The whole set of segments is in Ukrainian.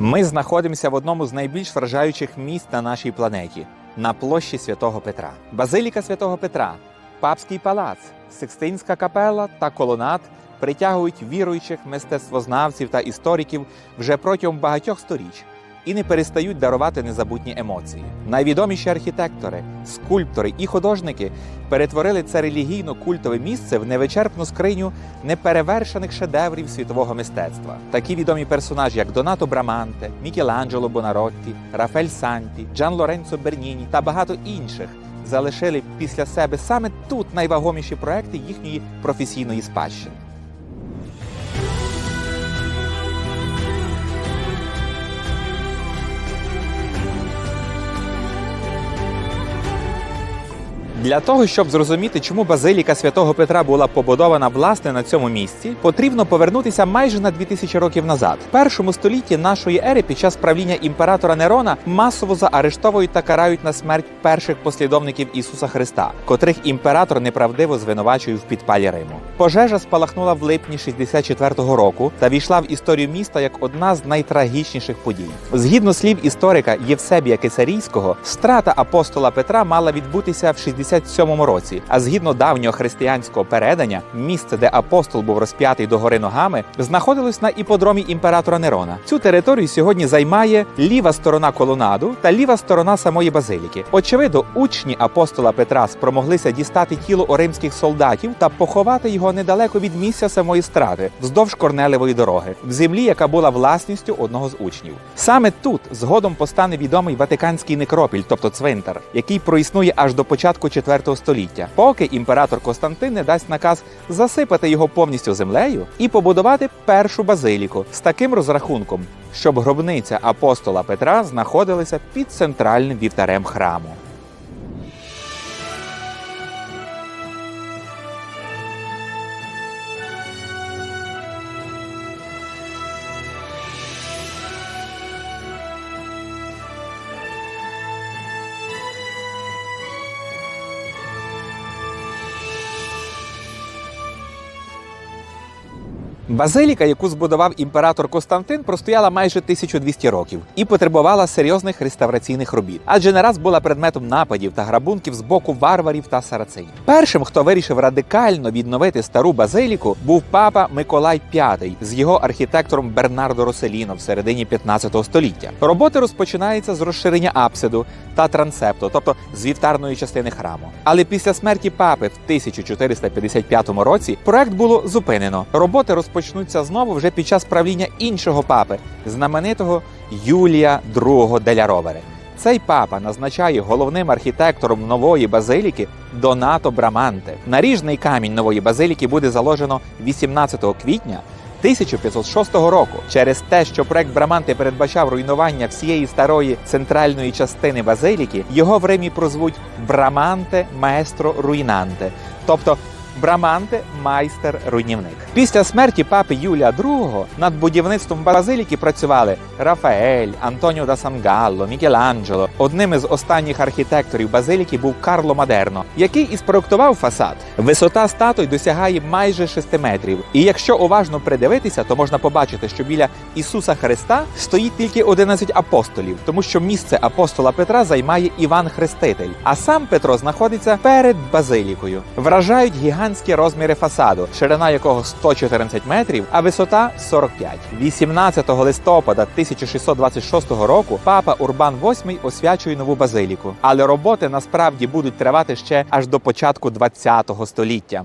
Ми знаходимося в одному з найбільш вражаючих місць на нашій планеті на площі Святого Петра. Базиліка Святого Петра, Папський палац, Сикстинська капела та колонат притягують віруючих мистецтвознавців та істориків вже протягом багатьох сторіч і не перестають дарувати незабутні емоції. Найвідоміші архітектори, скульптори і художники перетворили це релігійно-культове місце в невичерпну скриню неперевершених шедеврів світового мистецтва. Такі відомі персонажі, як Донато Браманте, Мікеланджело Бонаротті, Рафель Санті, Джан Лоренцо Берніні та багато інших залишили після себе саме тут найвагоміші проекти їхньої професійної спадщини. Для того, щоб зрозуміти, чому базиліка святого Петра була побудована власне на цьому місці, потрібно повернутися майже на 2000 років назад. В першому столітті нашої ери під час правління імператора Нерона масово заарештовують та карають на смерть перших послідовників Ісуса Христа, котрих імператор неправдиво звинувачує в підпалі Риму. Пожежа спалахнула в липні 64-го року та війшла в історію міста як одна з найтрагічніших подій. Згідно слів історика Євсебія Кесарійського, страта апостола Петра мала відбутися в 67-му році. А згідно давнього християнського передання, місце, де апостол був розп'ятий догори ногами, знаходилось на іподромі імператора Нерона. Цю територію сьогодні займає ліва сторона колонаду та ліва сторона самої базиліки. Очевидно, учні апостола Петра спромоглися дістати тіло оримських солдатів та поховати його недалеко від місця самої страти, вздовж Корнелевої дороги, в землі, яка була власністю одного з учнів. Саме тут згодом постане відомий Ватиканський некропіль, тобто цвинтар, який проіснує аж до початку 4 століття, поки імператор Константин не дасть наказ засипати його повністю землею і побудувати першу базиліку з таким розрахунком, щоб гробниця апостола Петра знаходилася під центральним вівтарем храму. Базиліка, яку збудував імператор Константин, простояла майже 1200 років і потребувала серйозних реставраційних робіт, адже не раз була предметом нападів та грабунків з боку варварів та сарацинів. Першим, хто вирішив радикально відновити стару базиліку, був папа Миколай V з його архітектором Бернардо Роселіно в середині 15 століття. Роботи розпочинаються з розширення апсиду та трансепту, тобто з вівтарної частини храму. Але після смерті папи в 1455 році проект було зупинено. Роботи розпочнуться знову вже під час правління іншого папи, знаменитого Юлія II деля Ровери. Цей папа назначає головним архітектором нової базиліки Донато Браманте. Наріжний камінь нової базиліки буде заложено 18 квітня 1506 року. Через те, що проект Браманте передбачав руйнування всієї старої центральної частини базиліки, його в Римі прозвуть Браманте Маестро Руйнанте, тобто Браманте майстер руйнівник. Після смерті папи Юлія II над будівництвом базиліки працювали Рафаель, Антоніо да Сангалло, Мікеланджело. Одним із останніх архітекторів базиліки був Карло Мадерно, який і спроектував фасад. Висота статуй досягає майже 6 метрів. І якщо уважно придивитися, то можна побачити, що біля Ісуса Христа стоїть тільки 11 апостолів, тому що місце апостола Петра займає Іван Хреститель, а сам Петро знаходиться перед базилікою. Вражають гігантські розміри фасаду, ширина якого 114 метрів, а висота 45. 18 листопада 1626 року папа Урбан VIII освячує нову базиліку. Але роботи насправді будуть тривати ще аж до початку 20 століття.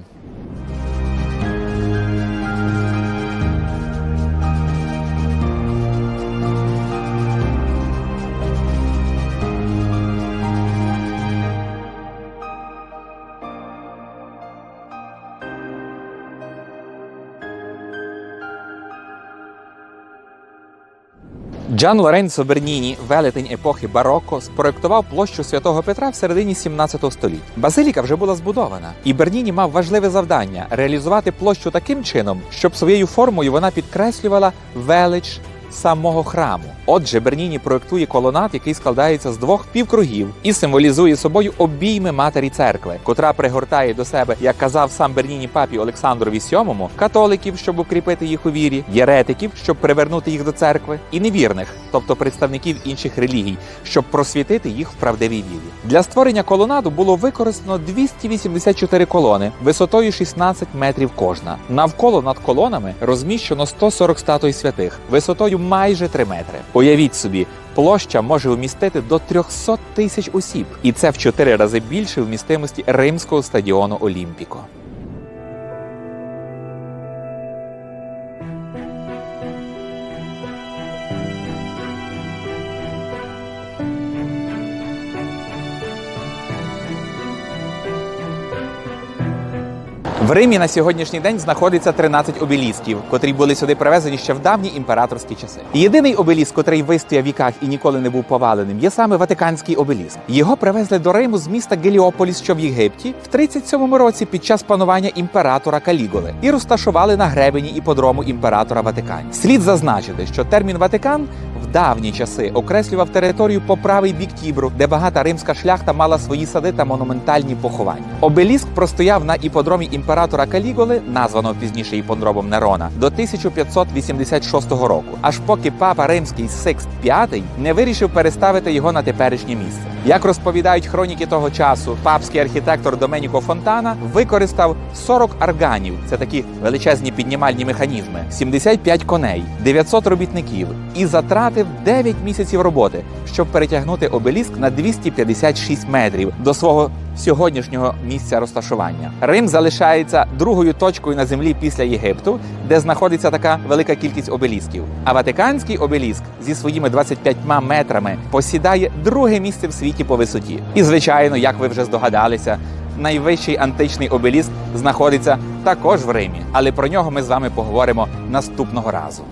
Джан Лоренцо Берніні, велетень епохи бароко, спроектував площу святого Петра в середині 17 століття. Базиліка вже була збудована, і Берніні мав важливе завдання реалізувати площу таким чином, щоб своєю формою вона підкреслювала велич самого храму. Отже, Берніні проектує колонат, який складається з двох півкругів і символізує собою обійми матері церкви, котра пригортає до себе, як казав сам Берніні папі Олександрові VII, католиків, щоб укріпити їх у вірі, єретиків, щоб привернути їх до церкви, і невірних, тобто представників інших релігій, щоб просвітити їх в правдивій вірі. Для створення колонаду було використано 284 колони висотою 16 метрів кожна. Навколо над колонами розміщено 140 статуй святих висотою майже 3 метри. Уявіть собі. Площа може вмістити до 300 тисяч осіб, і це в 4 рази більше вмістимості римського стадіону Олімпіко. В Римі на сьогоднішній день знаходиться 13 обелісків, котрі були сюди привезені ще в давні імператорські часи. Єдиний обеліск, котрий вистояв в віках і ніколи не був поваленим, є саме Ватиканський обеліск. Його привезли до Риму з міста Геліополіс, що в Єгипті, в 37-му році під час панування імператора Каліголи і розташували на гребені іподрому імператора Ватикані. Слід зазначити, що термін Ватикан давні часи окреслював територію по правий бік Тібру, де багата римська шляхта мала свої сади та монументальні поховання. Обеліск простояв на іподромі імператора Каліголи, названого пізніше іподромом Нерона, до 1586 року, аж поки папа римський Сикст V не вирішив переставити його на теперішнє місце. Як розповідають хроніки того часу, папський архітектор Доменіко Фонтана використав 40 арганів, це такі величезні піднімальні механізми, 75 коней, 900 робітників і затратив 9 місяців роботи, щоб перетягнути обеліск на 256 метрів до свого сьогоднішнього місця розташування. Рим залишається другою точкою на землі після Єгипту, де знаходиться така велика кількість обелісків. А Ватиканський обеліск зі своїми 25 метрами посідає друге місце в світі по висоті. І звичайно, як ви вже здогадалися. Найвищий античний обеліск знаходиться також в Римі, але про нього ми з вами поговоримо наступного разу.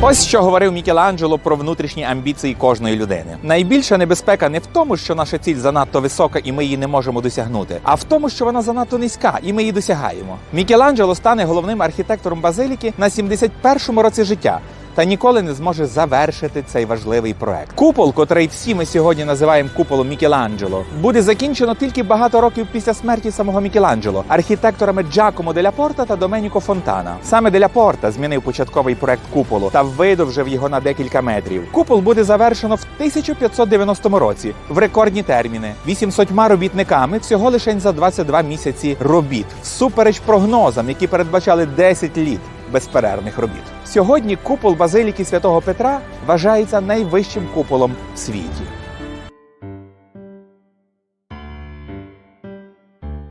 Ось що говорив Мікеланджело про внутрішні амбіції кожної людини. Найбільша небезпека не в тому, що наша ціль занадто висока і ми її не можемо досягнути, а в тому, що вона занадто низька, і ми її досягаємо. Мікеланджело стане головним архітектором базиліки на 71-му році життя. Та ніколи не зможе завершити цей важливий проект. Купол, котрий всі ми сьогодні називаємо куполом Мікеланджело, буде закінчено тільки багато років після смерті самого Мікеланджело, архітекторами Джакомо деля Порта та Доменіко Фонтана. Саме деля Порта змінив початковий проект куполу та видовжив його на декілька метрів. Купол буде завершено в 1590 році в рекордні терміни 800 робітниками всього лише за 22 місяці робіт, всупереч прогнозам, які передбачали 10 літ безперервних робіт. Сьогодні купол базиліки святого Петра вважається найвищим куполом в світі.